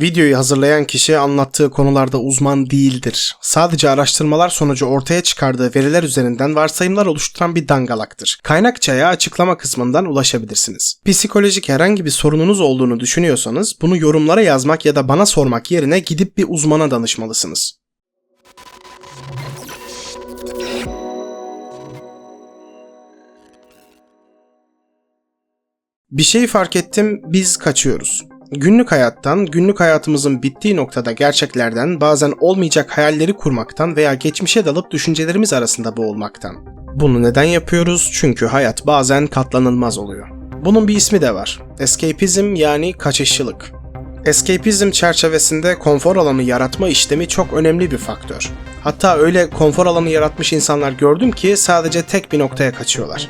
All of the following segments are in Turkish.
Videoyu hazırlayan kişi anlattığı konularda uzman değildir. Sadece araştırmalar sonucu ortaya çıkardığı veriler üzerinden varsayımlar oluşturan bir dangalaktır. Kaynakçaya açıklama kısmından ulaşabilirsiniz. Psikolojik herhangi bir sorununuz olduğunu düşünüyorsanız bunu yorumlara yazmak ya da bana sormak yerine gidip bir uzmana danışmalısınız. Bir şey fark ettim, biz kaçıyoruz. Günlük hayattan, günlük hayatımızın bittiği noktada gerçeklerden, bazen olmayacak hayalleri kurmaktan veya geçmişe dalıp düşüncelerimiz arasında boğulmaktan. Bunu neden yapıyoruz? Çünkü hayat bazen katlanılmaz oluyor. Bunun bir ismi de var. Escapism yani kaçışçılık. Escapism çerçevesinde konfor alanı yaratma işlemi çok önemli bir faktör. Hatta öyle konfor alanı yaratmış insanlar gördüm ki sadece tek bir noktaya kaçıyorlar.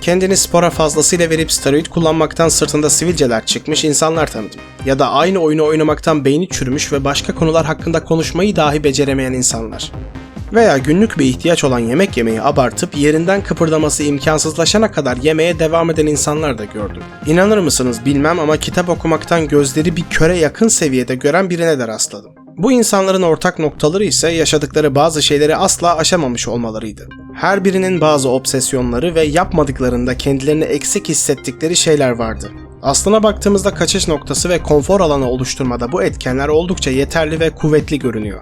Kendini spora fazlasıyla verip steroid kullanmaktan sırtında sivilceler çıkmış insanlar tanıdım. Ya da aynı oyunu oynamaktan beyni çürümüş ve başka konular hakkında konuşmayı dahi beceremeyen insanlar. Veya günlük bir ihtiyaç olan yemek yemeyi abartıp yerinden kıpırdaması imkansızlaşana kadar yemeye devam eden insanlar da gördüm. İnanır mısınız bilmem ama kitap okumaktan gözleri bir köre yakın seviyede gören birine de rastladım. Bu insanların ortak noktaları ise yaşadıkları bazı şeyleri asla aşamamış olmalarıydı. Her birinin bazı obsesyonları ve yapmadıklarında kendilerini eksik hissettikleri şeyler vardı. Aslına baktığımızda kaçış noktası ve konfor alanı oluşturmada bu etkenler oldukça yeterli ve kuvvetli görünüyor.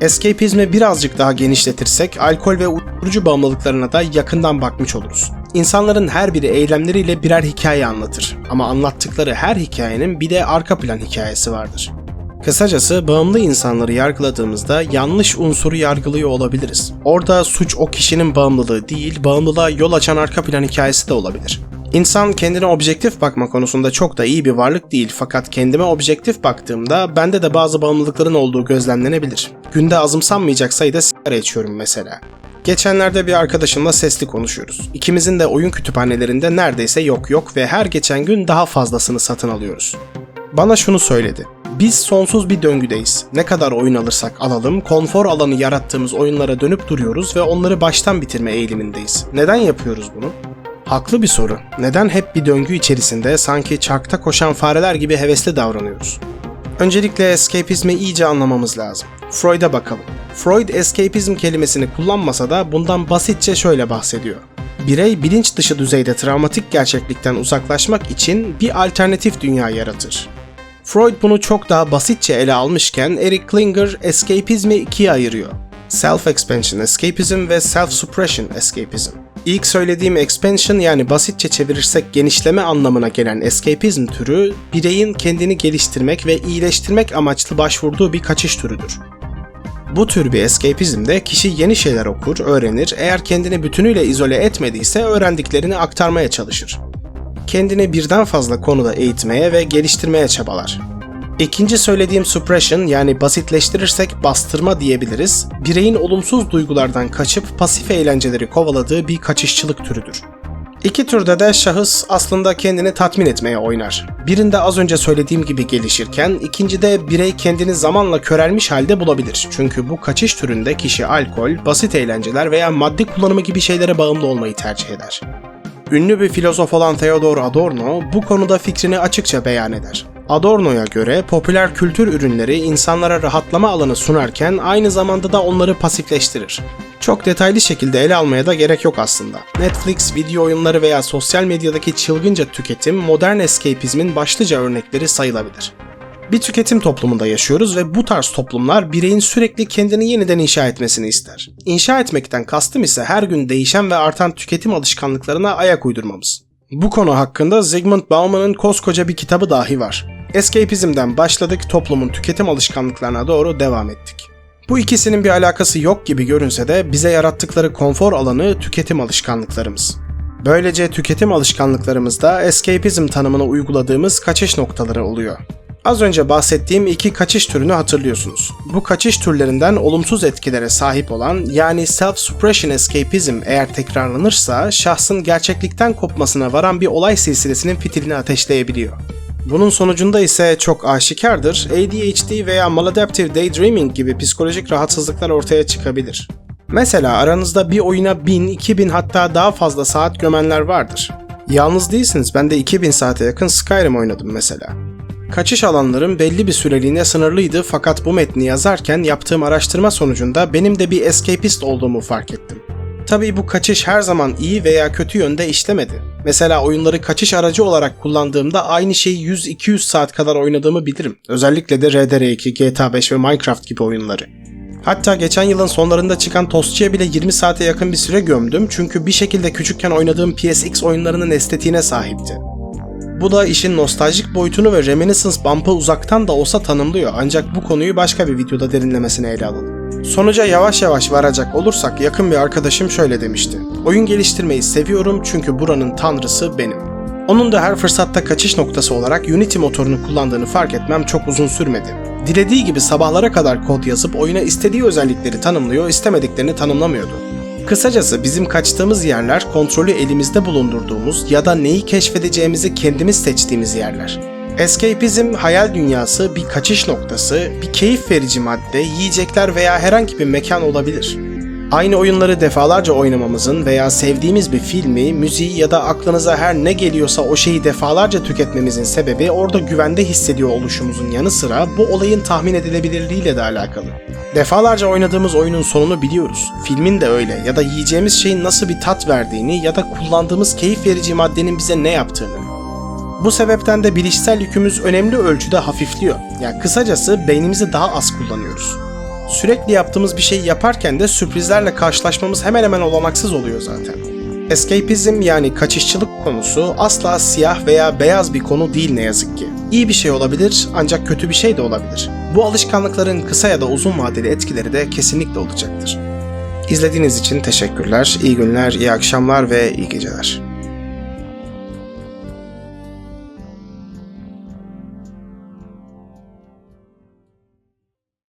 Escapizmi birazcık daha genişletirsek alkol ve uyuşturucu bağımlılıklarına da yakından bakmış oluruz. İnsanların her biri eylemleriyle birer hikaye anlatır ama anlattıkları her hikayenin bir de arka plan hikayesi vardır. Kısacası bağımlı insanları yargıladığımızda yanlış unsuru yargılıyor olabiliriz. Orada suç o kişinin bağımlılığı değil, bağımlılığa yol açan arka plan hikayesi de olabilir. İnsan kendine objektif bakma konusunda çok da iyi bir varlık değil fakat kendime objektif baktığımda bende de bazı bağımlılıkların olduğu gözlemlenebilir. Günde azımsanmayacak sayıda sigara içiyorum mesela. Geçenlerde bir arkadaşımla sesli konuşuyoruz. İkimizin de oyun kütüphanelerinde neredeyse yok yok ve her geçen gün daha fazlasını satın alıyoruz. Bana şunu söyledi. Biz sonsuz bir döngüdeyiz. Ne kadar oyun alırsak alalım, konfor alanı yarattığımız oyunlara dönüp duruyoruz ve onları baştan bitirme eğilimindeyiz. Neden yapıyoruz bunu? Haklı bir soru. Neden hep bir döngü içerisinde sanki çarkta koşan fareler gibi hevesli davranıyoruz? Öncelikle escapizmi iyice anlamamız lazım. Freud'a bakalım. Freud escapizm kelimesini kullanmasa da bundan basitçe şöyle bahsediyor. Birey bilinç dışı düzeyde travmatik gerçeklikten uzaklaşmak için bir alternatif dünya yaratır. Freud bunu çok daha basitçe ele almışken Eric Klinger escapizmi ikiye ayırıyor. Self-expansion escapism ve self-suppression escapism. İlk söylediğim expansion yani basitçe çevirirsek genişleme anlamına gelen escapizm türü, bireyin kendini geliştirmek ve iyileştirmek amaçlı başvurduğu bir kaçış türüdür. Bu tür bir escapizmde kişi yeni şeyler okur, öğrenir, eğer kendini bütünüyle izole etmediyse öğrendiklerini aktarmaya çalışır. Kendini birden fazla konuda eğitmeye ve geliştirmeye çabalar. İkinci söylediğim suppression yani basitleştirirsek bastırma diyebiliriz, bireyin olumsuz duygulardan kaçıp pasif eğlenceleri kovaladığı bir kaçışçılık türüdür. İki türde de şahıs aslında kendini tatmin etmeye oynar. Birinde az önce söylediğim gibi gelişirken, ikincide birey kendini zamanla körelmiş halde bulabilir. Çünkü bu kaçış türünde kişi alkol, basit eğlenceler veya madde kullanımı gibi şeylere bağımlı olmayı tercih eder. Ünlü bir filozof olan Theodor Adorno bu konuda fikrini açıkça beyan eder. Adorno'ya göre popüler kültür ürünleri insanlara rahatlama alanı sunarken aynı zamanda da onları pasifleştirir. Çok detaylı şekilde ele almaya da gerek yok aslında. Netflix, video oyunları veya sosyal medyadaki çılgınca tüketim modern escapizmin başlıca örnekleri sayılabilir. Bir tüketim toplumunda yaşıyoruz ve bu tarz toplumlar bireyin sürekli kendini yeniden inşa etmesini ister. İnşa etmekten kastım ise her gün değişen ve artan tüketim alışkanlıklarına ayak uydurmamız. Bu konu hakkında Zygmunt Bauman'ın koskoca bir kitabı dahi var. Escapizm'den başladık, toplumun tüketim alışkanlıklarına doğru devam ettik. Bu ikisinin bir alakası yok gibi görünse de bize yarattıkları konfor alanı tüketim alışkanlıklarımız. Böylece tüketim alışkanlıklarımızda escapizm tanımını uyguladığımız kaçış noktaları oluyor. Az önce bahsettiğim iki kaçış türünü hatırlıyorsunuz. Bu kaçış türlerinden olumsuz etkilere sahip olan yani self-suppression escapism eğer tekrarlanırsa şahsın gerçeklikten kopmasına varan bir olay silsilesinin fitilini ateşleyebiliyor. Bunun sonucunda ise çok aşikardır ADHD veya maladaptive daydreaming gibi psikolojik rahatsızlıklar ortaya çıkabilir. Mesela aranızda bir oyuna 1000, 2000 hatta daha fazla saat gömenler vardır. Yalnız değilsiniz ben de 2000 saate yakın Skyrim oynadım mesela. Kaçış alanlarım belli bir süreliğine sınırlıydı fakat bu metni yazarken yaptığım araştırma sonucunda benim de bir escapist olduğumu fark ettim. Tabii bu kaçış her zaman iyi veya kötü yönde işlemedi. Mesela oyunları kaçış aracı olarak kullandığımda aynı şeyi 100-200 saat kadar oynadığımı bilirim. Özellikle de RDR2, GTA 5 ve Minecraft gibi oyunları. Hatta geçen yılın sonlarında çıkan Tostçu'ya bile 20 saate yakın bir süre gömdüm çünkü bir şekilde küçükken oynadığım PSX oyunlarının estetiğine sahipti. Bu da işin nostaljik boyutunu ve reminiscence bump'ı uzaktan da olsa tanımlıyor ancak bu konuyu başka bir videoda derinlemesine ele alalım. Sonuca yavaş yavaş varacak olursak yakın bir arkadaşım şöyle demişti. Oyun geliştirmeyi seviyorum çünkü buranın tanrısı benim. Onun da her fırsatta kaçış noktası olarak Unity motorunu kullandığını fark etmem çok uzun sürmedi. Dilediği gibi sabahlara kadar kod yazıp oyuna istediği özellikleri tanımlıyor, istemediklerini tanımlamıyordu. Kısacası bizim kaçtığımız yerler kontrolü elimizde bulundurduğumuz ya da neyi keşfedeceğimizi kendimiz seçtiğimiz yerler. Escapism hayal dünyası, bir kaçış noktası, bir keyif verici madde, yiyecekler veya herhangi bir mekan olabilir. Aynı oyunları defalarca oynamamızın veya sevdiğimiz bir filmi, müziği ya da aklınıza her ne geliyorsa o şeyi defalarca tüketmemizin sebebi orada güvende hissediyor oluşumuzun yanı sıra bu olayın tahmin edilebilirliğiyle de alakalı. Defalarca oynadığımız oyunun sonunu biliyoruz. Filmin de öyle ya da yiyeceğimiz şeyin nasıl bir tat verdiğini ya da kullandığımız keyif verici maddenin bize ne yaptığını. Bu sebepten de bilişsel yükümüz önemli ölçüde hafifliyor. Yani kısacası beynimizi daha az kullanıyoruz. Sürekli yaptığımız bir şeyi yaparken de sürprizlerle karşılaşmamız hemen hemen olanaksız oluyor zaten. Escapism yani kaçışçılık konusu asla siyah veya beyaz bir konu değil ne yazık ki. İyi bir şey olabilir ancak kötü bir şey de olabilir. Bu alışkanlıkların kısa ya da uzun vadeli etkileri de kesinlikle olacaktır. İzlediğiniz için teşekkürler, iyi günler, iyi akşamlar ve iyi geceler.